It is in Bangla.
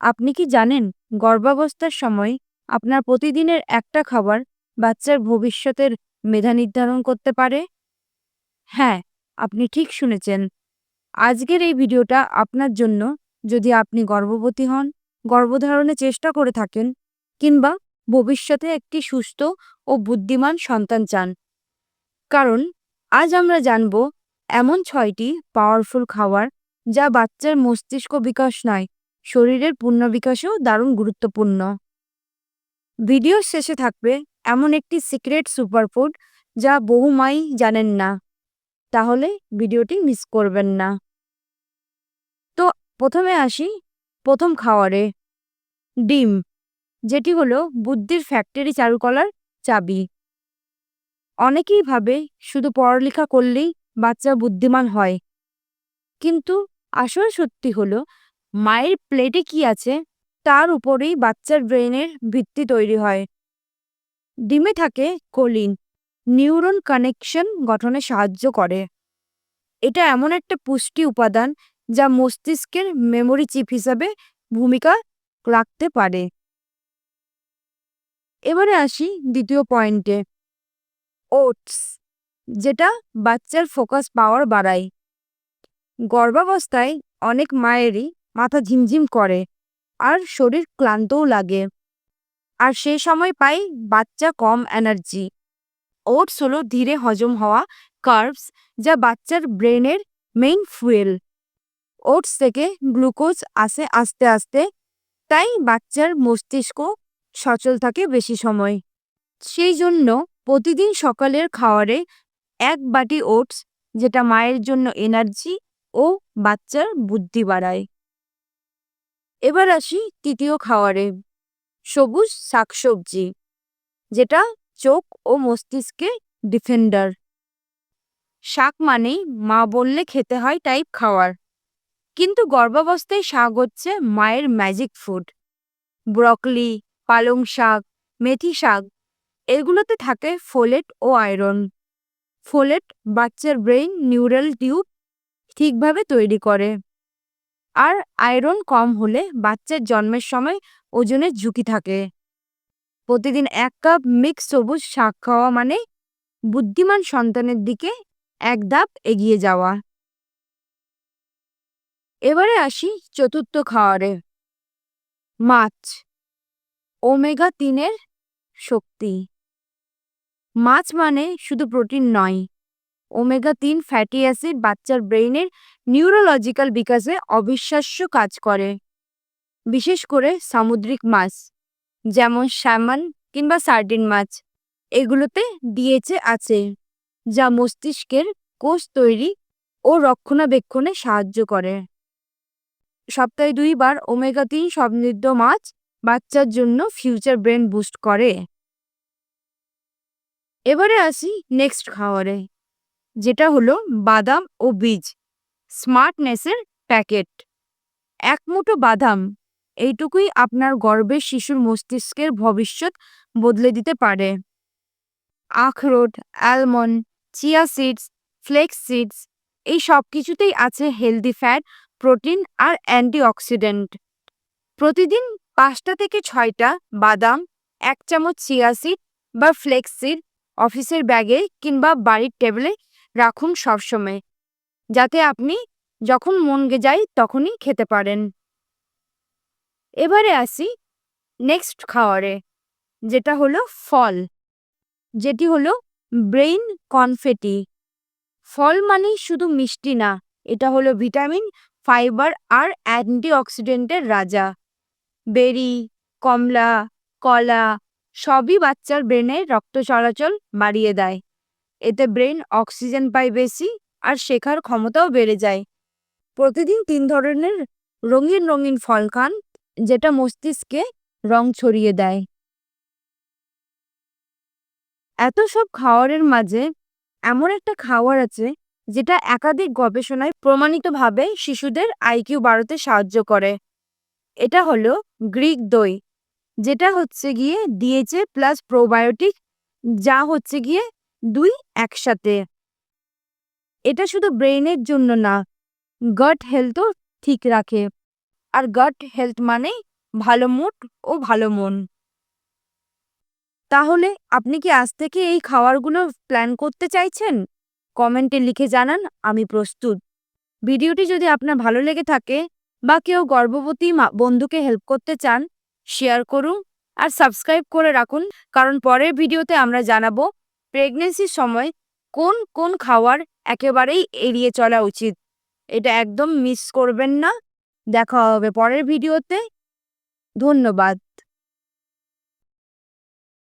আপনি কি জানেন, গর্ভাবস্থার সময় আপনার প্রতিদিনের একটা খাবার বাচ্চার ভবিষ্যতের মেধা নির্ধারণ করতে পারে? হ্যাঁ আপনি ঠিক শুনেছেন। আজকের এই ভিডিওটা আপনার জন্য যদি আপনি গর্ভবতী হন গর্ভধারণের চেষ্টা করে থাকেন কিংবা ভবিষ্যতে একটি সুস্থ ও বুদ্ধিমান সন্তান চান। কারণ, আজ আমরা জানব এমন ছয়টি পাওয়ারফুল খাবার যা বাচ্চার মস্তিষ্ক বিকাশ নয়। শরীরের পূর্ণ বিকাশেও দারুণ গুরুত্বপূর্ণ। ভিডিওর শেষে থাকবে এমন একটি সিক্রেট সুপারফুড যা বহু মাই জানেন না। তাহলে ভিডিওটি মিস করবেন না। তো প্রথমে আসি প্রথম খাওয়ারে। ডিম, যেটি হলো বুদ্ধির ফ্যাক্টরি চালু করার চাবি। অনেকেই ভাবে শুধু পড়ালেখা করলেই বাচ্চা বুদ্ধিমান হয়। কিন্তু আসল সত্যি হলো মায়ের প্লেটে কি আছে? তার উপরেই বাচ্চার ব্রেনের ভিত্তি তৈরি হয়। ডিমে থাকে কোলিন, নিউরন কানেকশন গঠনে সাহায্য করে। এটা এমন একটা পুষ্টি উপাদান যা মস্তিষ্কের মেমোরি চিপ হিসাবে ভূমিকা রাখতে পারে। এবারে আসি দ্বিতীয় পয়েন্টে। ওটস, যেটা বাচ্চার ফোকাস পাওয়ার বাড়ায়। গর্ভাবস্থায় অনেক মায়েরই মাথা ঝিমঝিম করে আর শরীর ক্লান্তও লাগে। আর সে সময় পাই বাচ্চা কম এনার্জি। ওটস হলো ধীরে হজম হওয়া কার্বস যা বাচ্চার ব্রেনের মেইন ফুয়েল। ওটস থেকে গ্লুকোজ আসে আস্তে আস্তে, তাই বাচ্চার মস্তিষ্ক সচল থাকে বেশি সময়। সেই জন্য প্রতিদিন সকালের খাওয়ারে এক বাটি ওটস, যেটা মায়ের জন্য এনার্জি ও বাচ্চার বুদ্ধি বাড়ায়। এবার আসি তৃতীয় খাওয়ারে। সবুজ শাকসবজি, যেটা চোখ ও মস্তিষ্কে ডিফেন্ডার। শাক মানেই মা বললে খেতে হয় টাইপ খাওয়ার। কিন্তু গর্ভাবস্থায় শাক হচ্ছে মায়ের ম্যাজিক ফুড ব্রকলি, পালং শাক, মেথি শাক, এগুলোতে থাকে ফোলেট ও আয়রন ফোলেট বাচ্চার ব্রেইন নিউরাল টিউব ঠিকভাবে তৈরি করে। আর আয়রন কম হলে বাচ্চার জন্মের সময় ওজনের ঝুঁকি থাকে। প্রতিদিন এক কাপ মিক্স সবুজ শাক খাওয়া মানে বুদ্ধিমান সন্তানের দিকে এক ধাপ এগিয়ে যাওয়া। এবারে আসি চতুর্থ খাওয়ারে। মাছ। ওমেগা তিনের শক্তি। মাছ মানে শুধু প্রোটিন নয় ওমেগা তিন ফ্যাটি অ্যাসিড বাচ্চার ব্রেইনের নিউরোলজিক্যাল বিকাশে অবিশ্বাস্য কাজ করে। বিশেষ করে সামুদ্রিক মাছ, যেমন স্যামন কিংবা সার্ডিন মাছ, এগুলোতে ডিএচএ আছে, যা মস্তিষ্কের কোষ তৈরি ও রক্ষণাবেক্ষণে সাহায্য করে। সপ্তাহে দুইবার ওমেগা তিন সমৃদ্ধ মাছ বাচ্চার জন্য ফিউচার ব্রেন বুস্ট করে। এবারে আসি নেক্সট খাওয়ারে। যেটা হলো বাদাম ও বীজ। স্মার্টনেসের প্যাকেট। এক মুঠো বাদাম, এইটুকুই আপনার গর্ভের শিশুর মস্তিষ্কের ভবিষ্যৎ বদলে দিতে পারে। আখরোট, almond, chia seeds, flax seeds, এই সব কিছুতেই আছে হেলদি ফ্যাট, প্রোটিন আর অ্যান্টিঅক্সিডেন্ট। প্রতিদিন পাঁচটা থেকে ছয়টা বাদাম, এক চামচ চিয়া সিড বা ফ্লেক্স সিড অফিসের ব্যাগে কিংবা বাড়ির টেবিলে রাখুন সবসময়। যাতে আপনি যখন মন গে যায় তখনই খেতে পারেন। এবারে আসি নেক্সট খাওয়ারে, যেটা হলো ফল। যেটি হলো ব্রেইন কনফেটি। ফল মানেই শুধু মিষ্টি না, এটা হলো ভিটামিন, ফাইবার আর অ্যান্টিঅক্সিডেন্টের রাজা। বেরি, কমলা, কলা, সবই বাচ্চার ব্রেনে রক্ত চলাচল বাড়িয়ে দেয়। এতে ব্রেন অক্সিজেন পায় বেশি আর শেখার ক্ষমতাও বেড়ে যায়। প্রতিদিন তিন ধরনের রঙিন রঙিন ফল খান, যেটা মস্তিষ্কে রং ছড়িয়ে দেয়। এত সব খাওয়ারের মাঝে এমন একটা খাওয়ার আছে, যেটা একাধিক গবেষণায় প্রমাণিতভাবে শিশুদের আইকিউ বাড়াতে সাহায্য করে। এটা হলো গ্রিক দই, যেটা হচ্ছে গিয়ে ডিএচএ প্লাস প্রোবায়োটিক যা হচ্ছে গিয়ে দুই একসাথে। এটা শুধু ব্রেইনের জন্য না গট হেলথও ঠিক রাখে। আর গট হেলথ মানে ভালো মুড ও ভালো মন। তাহলে আপনি কি আজ থেকে এই খাবারগুলো প্ল্যান করতে চাইছেন? কমেন্টে লিখে জানান, আমি প্রস্তুত। ভিডিওটি যদি আপনার ভালো লেগে থাকে বা কেউ গর্ভবতী বন্ধুকে হেল্প করতে চান শেয়ার করুন আর সাবস্ক্রাইব করে রাখুন। কারণ পরের ভিডিওতে আমরা জানাব প্রেগনেন্সির সময় কোন কোন খাওয়ার একেবারেই এড়িয়ে চলা উচিত? এটা একদম মিস করবেন না। দেখা হবে পরের ভিডিওতে ধন্যবাদ।